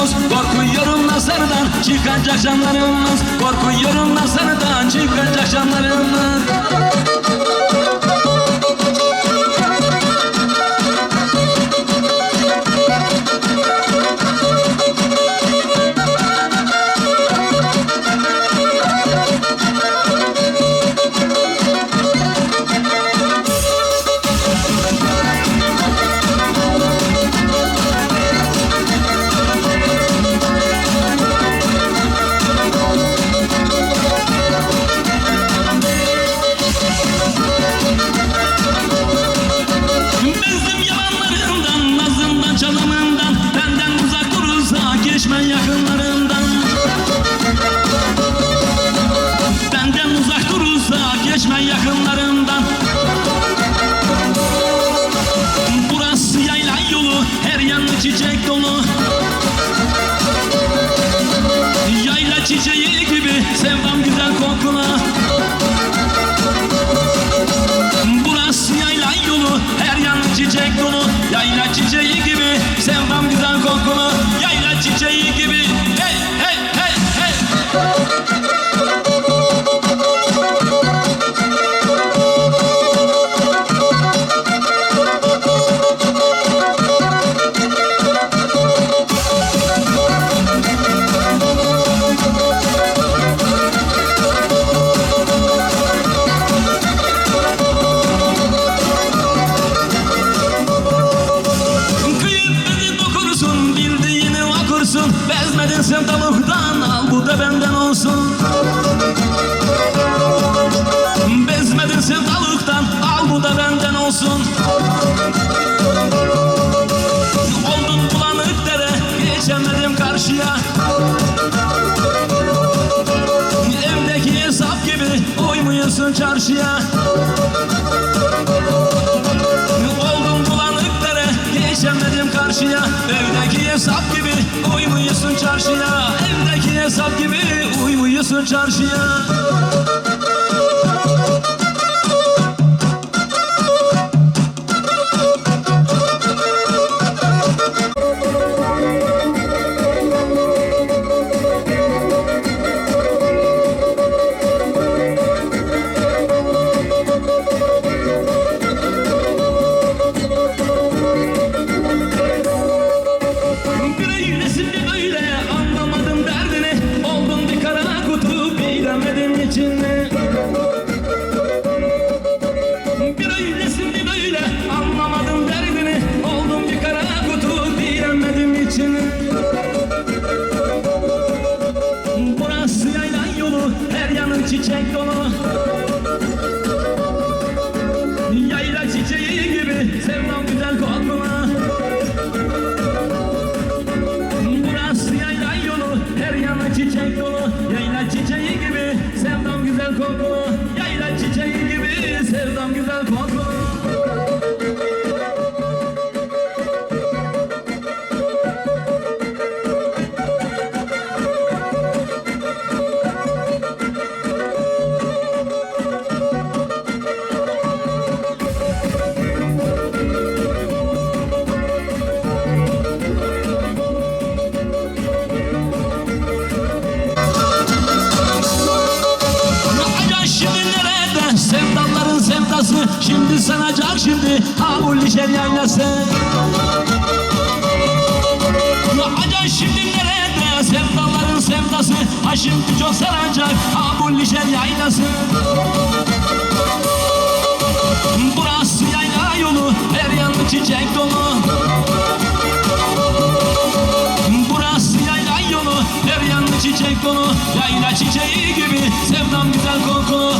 dostumuz Korkuyorum nazardan çıkacak canlarımız. Korkuyorum nazardan çıkacak canlarımız. çarşıya. çiçek dolu. Hacı Avul Şer yaylası Hacan şimdi nerede sevdaların sevdası Ha şimdi çok saracak. Avul Şer yaylası. Burası yayla yolu her yanı çiçek dolu. Burası yayla yolu her yanı çiçek dolu. Yayla çiçeği gibi sevdam güzel kokulu.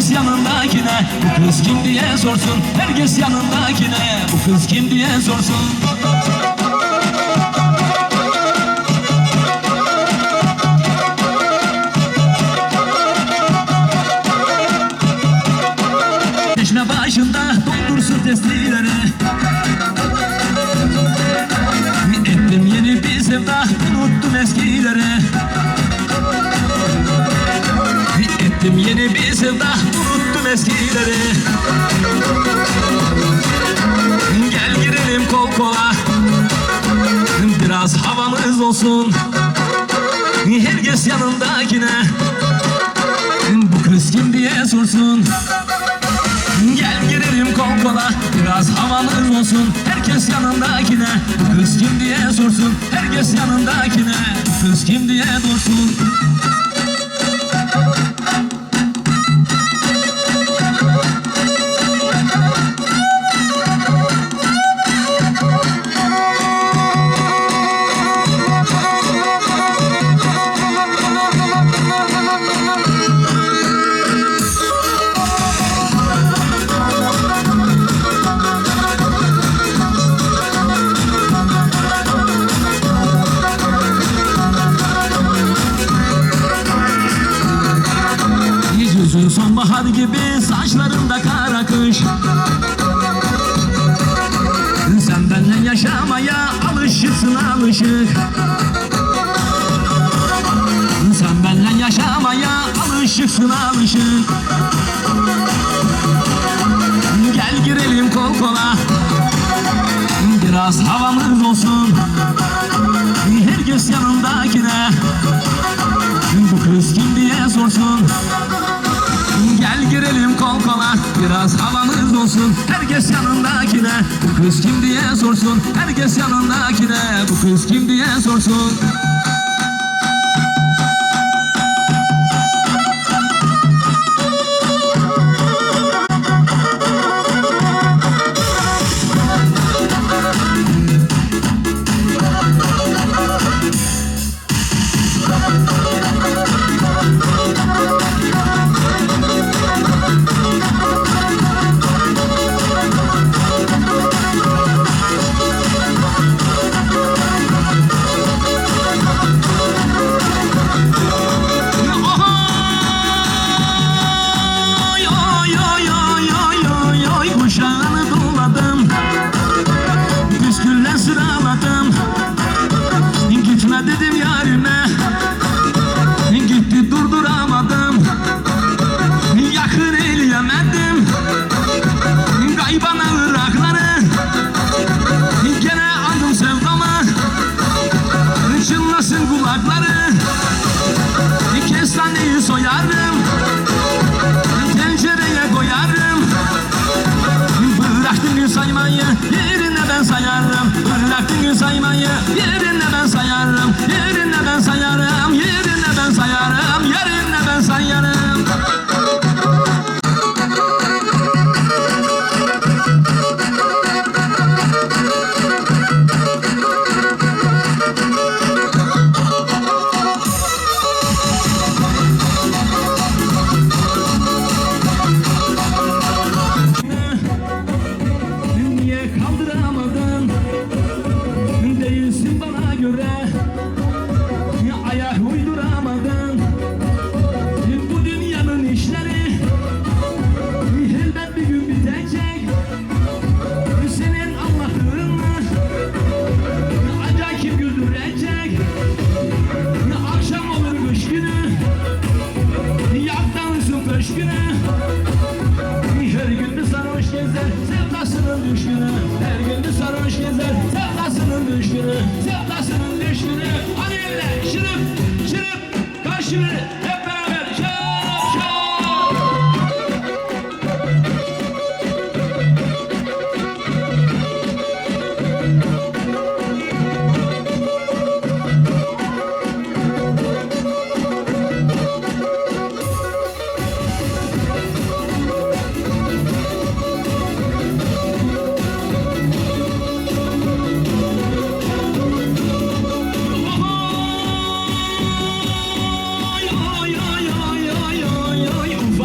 Herkes yanındakine. Bu kız kim diye sorsun. Herkes yanındakine. Bu kız kim diye sorsun eskileri Gel girelim kol kola. Biraz havamız olsun. Herkes yanındakine. Bu kız kim diye sorsun. Gel girelim kol kola. Biraz havamız olsun. Herkes yanındakine. Bu kız kim diye sorsun. Herkes yanındakine. Bu kız kim diye dursun alışık Gel girelim kol kola. Biraz havamız olsun. Herkes yanındakine. Bu kız kim diye sorsun. Gel girelim kol kola. Biraz havamız olsun. Herkes yanındakine. Bu kız kim diye sorsun. Herkes yanındakine. Bu kız kim diye sorsun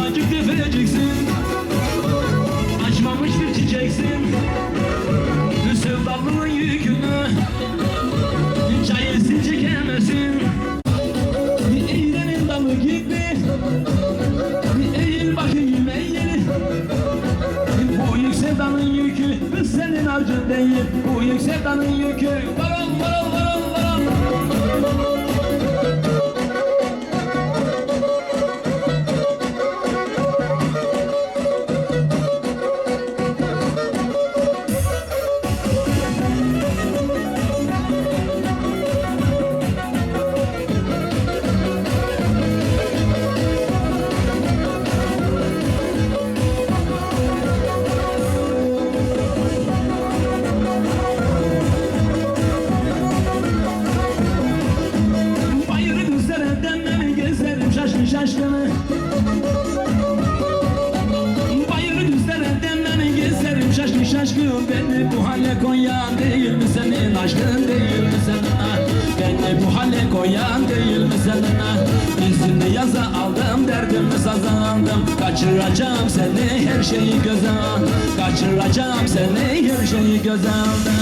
Acık tefeciksin Açmamış bir çiçeksin. Sevdalının yükünü Cahilsin çekemezsin. Eğrenin dalı gibi Eğil bakayım eğil. Bu yük sevdanın yükü Senin harcın değil. Bu yük sevdanın yükü Kaçıracağım seni her şeyi göze aldım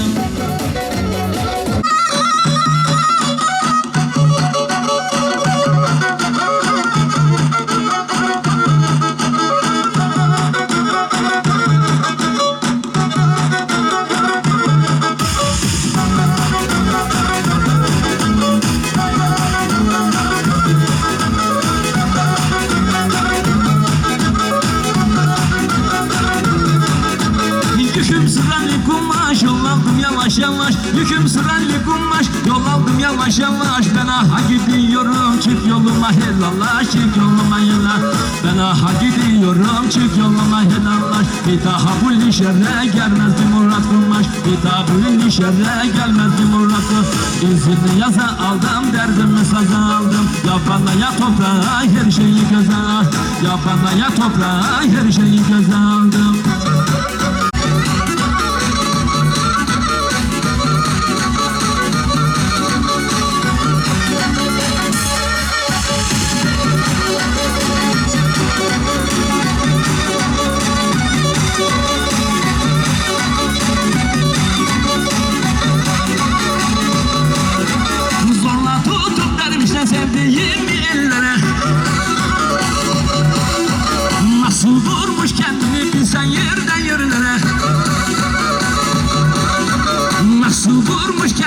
Çık yoluma helal Ben aha gidiyorum çık yoluma helallaş Bir daha bu şerre gelmez bir murat kumaş. Bir daha bu şerre gelmez bir murat İzini yaza aldım derdimi saza aldım. Ya bana ya toprağa her şeyi göze al. Ya bana ya toprağa her şeyi göze aldım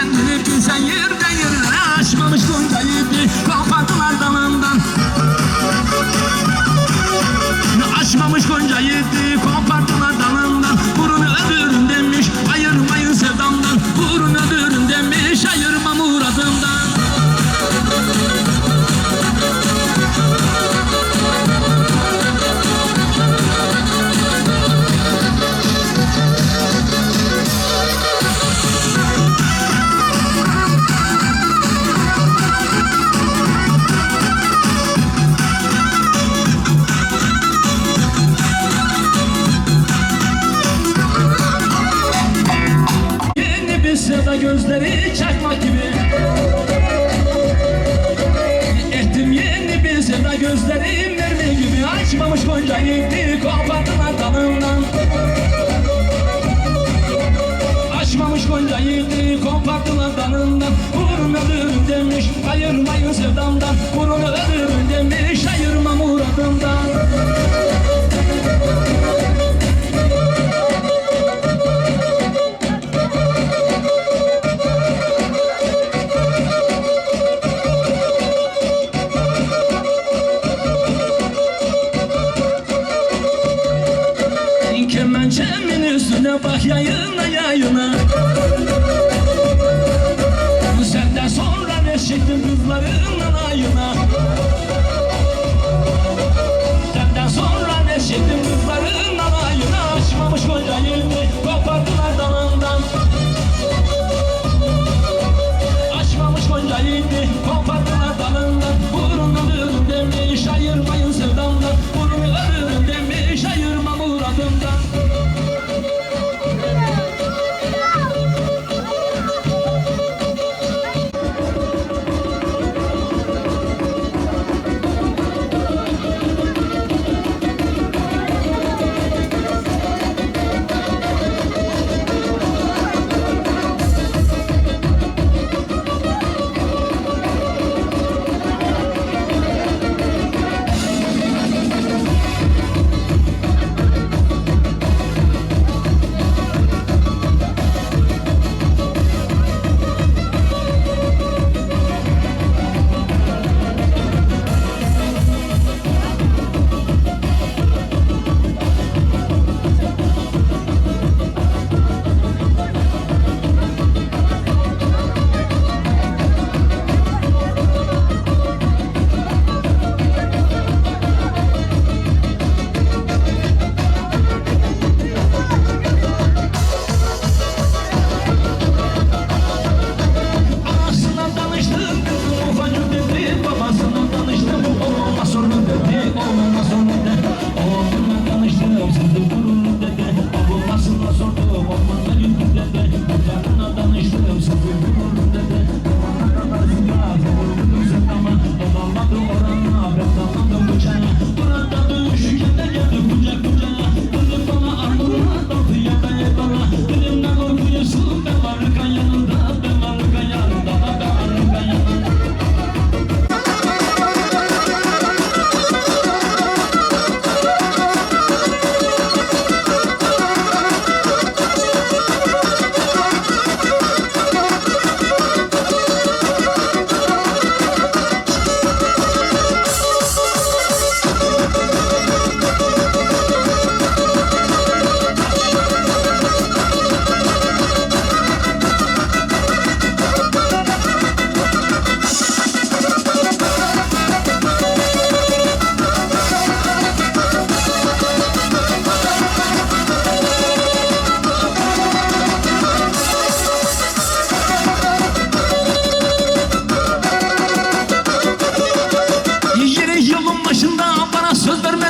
vurmuş kendini bilsen yerden yerlere Açmamış goncayı bir kopardılar dalından Sevda gözleri çakmak gibi. Ettim yeni bir sevda gözleri mermi gibi. Açmamış goncayı bir kopardılar dalından. Açmamış goncayı bir kopardılar dalından. Vurun ölürüm demiş ayırmayın sevdamdan Vurun ölürüm demiş ayırma muradımdan yayına. Senden sonra ne çektim kızlarının ayına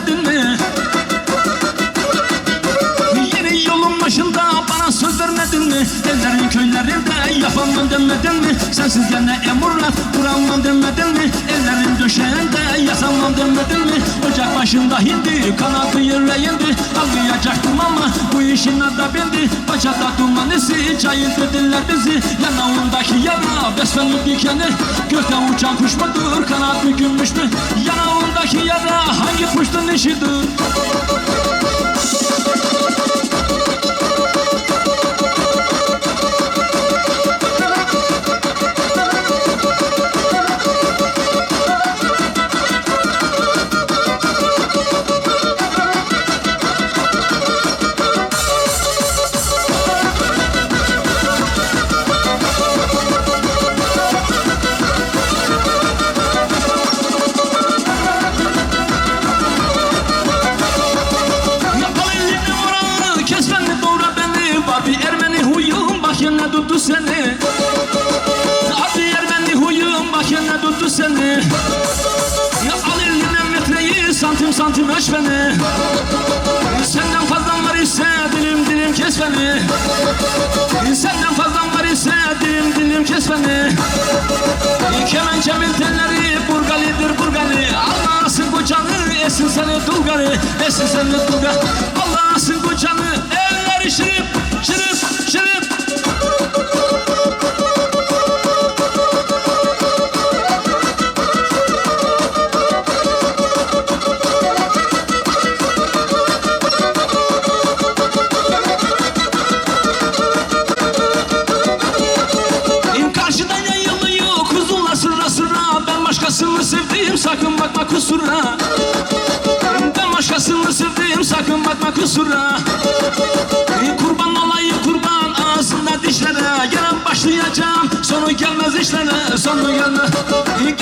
救命！Senin köylerinde yapamam demedin mi? Sensiz gene emurlar duramam demedin mi? Ellerin döşeğinde yasamam demedin mi? Ocak başında hindi kanadı yerleyindi Anlayacaktım ama bu işin adı bindi Bacada duman isi çayın dediler bizi Yanağındaki yara beslenip dikeni Gökten uçan kuş mudur kanat bükülmüş mü? Yanağındaki yara hangi kuşun işidir? Dulgarı Esin seni dulgar Allah'sın bu canı elleri şırıp işlere Sonu gelmez. İn